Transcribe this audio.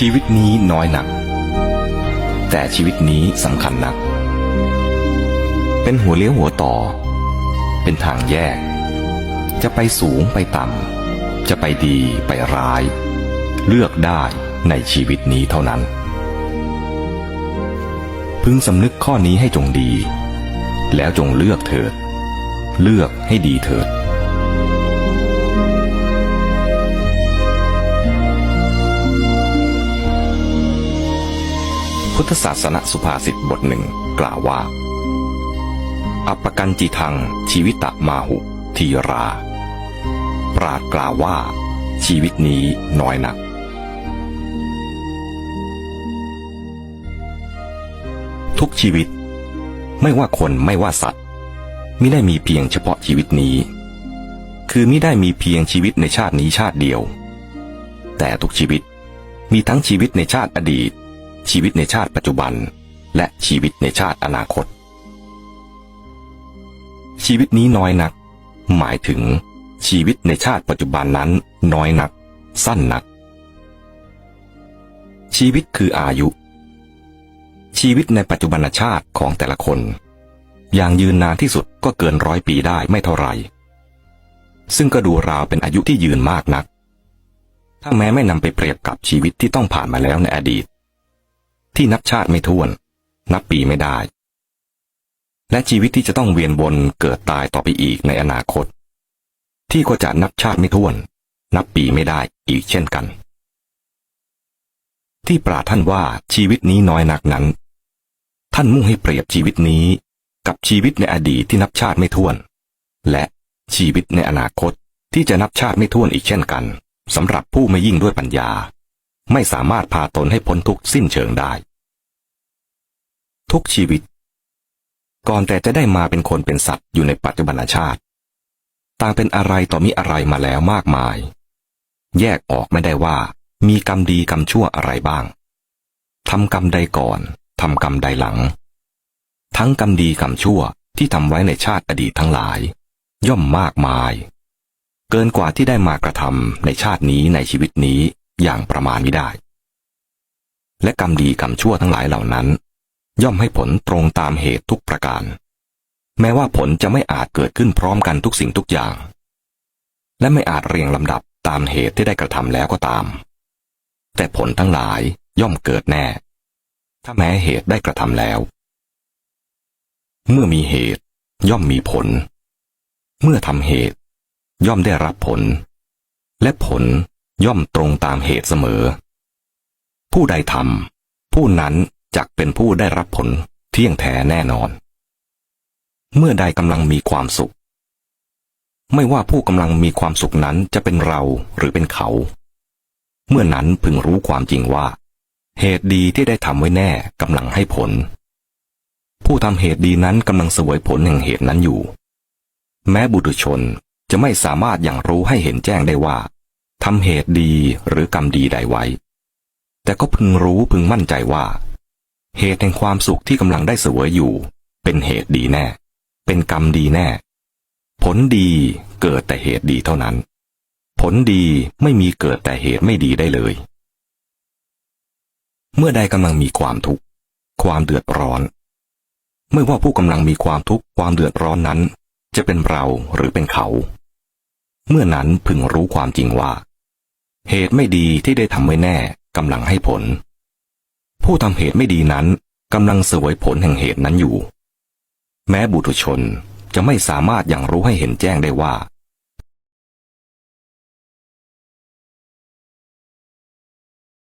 ชีวิตนี้น้อยหนัก แต่ชีวิตนี้สำคัญนัก เป็นหัวเลี้ยวหัวต่อ เป็นทางแยก จะไปสูงไปต่ำ จะไปดีไปร้าย เลือกได้ในชีวิตนี้เท่านั้น พึงสำนึกข้อนี้ให้จงดี แล้วจงเลือกเถิด เลือกให้ดีเถิด พุทธศาสนสุภาษิตบทหนึ่งกล่าวว่า อัปกันจิทัง ชีวิตะมาหุ ทีรา ปราดกล่าวว่า ชีวิตนี้น้อยนัก ทุกชีวิต ไม่ว่าคนไม่ว่าสัตว์มิได้มีเพียงเฉพาะชีวิตนี้ คือมิได้มีเพียงชีวิตในชาตินี้ชาติเดียว แต่ทุกชีวิตมีทั้งชีวิตในชาติอดีต ชีวิตในชาติปัจจุบัน และชีวิตในชาติอนาคต ชีวิตนี้น้อยนัก หมายถึง ชีวิตในชาติปัจจุบันนั้นน้อยนัก สั้นนัก ชีวิตคืออายุ ชีวิตในปัจจุบันชาติของแต่ละคน อย่างยืนนานที่สุดก็เกินร้อยปีได้ไม่เท่าไหร่ซึ่งก็ดูราวเป็นอายุที่ยืนมากนัก ถ้าแม้ไม่นำไปเปรียบกับชีวิตที่ต้องผ่านมาแล้วในอดีต ที่นับชาติไม่ท้วน นับปีไม่ได้ และชีวิตที่จะต้องเวียนวนเกิดตายต่อไปอีกในอนาคต ที่ก็จะนับชาติไม่ท้วน นับปีไม่ได้อีกเช่นกัน ที่ปราท่านว่าชีวิตนี้น้อยนักนั้น ท่านมุ่งให้เปรียบชีวิตนี้กับชีวิตในอดีตที่นับชาติไม่ท้วน และชีวิตในอนาคตที่จะนับชาติไม่ท้วนอีกเช่นกันสำหรับผู้ไม่ยิ่งด้วยปัญญา ไม่สามารถพาตนให้พ้นทุกข์สิ้นเชิงได้ ทุกชีวิต ก่อนแต่จะได้มาเป็นคนเป็นสัตว์อยู่ในปัจจุบันชาติ ต่างเป็นอะไรต่อมีอะไรมาแล้วมากมาย แยกออกไม่ได้ว่า มีกรรมดีกรรมชั่วอะไรบ้างทำกรรมใดก่อนทำกรรมใดหลัง ทั้งกรรมดีกรรมชั่วที่ทำไว้ในชาติอดีตทั้งหลาย ย่อมมากมาย เกินกว่าที่ได้มากระทำในชาตินี้ในชีวิตนี้ อย่างประมาณไม่ได้ และกรรมดีกรรมชั่วทั้งหลายเหล่านั้น ย่อมให้ผลตรงตามเหตุทุกประการ แม้ว่าผลจะไม่อาจเกิดขึ้นพร้อมกันทุกสิ่งทุกอย่าง และไม่อาจเรียงลำดับตามเหตุที่ได้กระทำแล้วก็ตาม แต่ผลทั้งหลายย่อมเกิดแน่ ถ้าแม้เหตุได้กระทำแล้ว เมื่อมีเหตุย่อมมีผล เมื่อทำเหตุ ย่อมได้รับผล และผล ย่อมตรงตามเหตุเสมอ ผู้ใดทำผู้นั้นจักเป็นผู้ได้รับผลเที่ยงแท้แน่นอน เมื่อใดกำลังมีความสุข ไม่ว่าผู้กำลังมีความสุขนั้นจะเป็นเราหรือเป็นเขา เมื่อนั้นพึงรู้ความจริงว่า เหตุดีที่ได้ทำไว้แน่กำลังให้ผล ผู้ทำเหตุดีนั้นกำลังเสวยผลแห่งเหตุนั้นอยู่ แม้บุตรชนจะไม่สามารถอย่างรู้ให้เห็นแจ้งได้ว่า ทำเหตุดีหรือกรรมดีใดไว้ แต่ก็พึงรู้พึงมั่นใจว่า เหตุแห่งความสุขที่กำลังได้เสวยอยู่ เป็นเหตุดีแน่ เป็นกรรมดีแน่ ผลดีเกิดแต่เหตุดีเท่านั้น ผลดีไม่มีเกิดแต่เหตุไม่ดีได้เลย เมื่อใดกำลังมีความทุกข์ความเดือดร้อน ไม่ว่าผู้กำลังมีความทุกข์ความเดือดร้อนนั้น จะเป็นเราหรือเป็นเขา เมื่อนั้นพึงรู้ความจริงว่า เหตุไม่ดีที่ได้ทำไว้แน่กำลังให้ผล ผู้ทำเหตุไม่ดีนั้นกำลังเสวยผลแห่งเหตุนั้นอยู่ แม้บุตุชนจะไม่สามารถอย่างรู้ให้เห็นแจ้งได้ว่า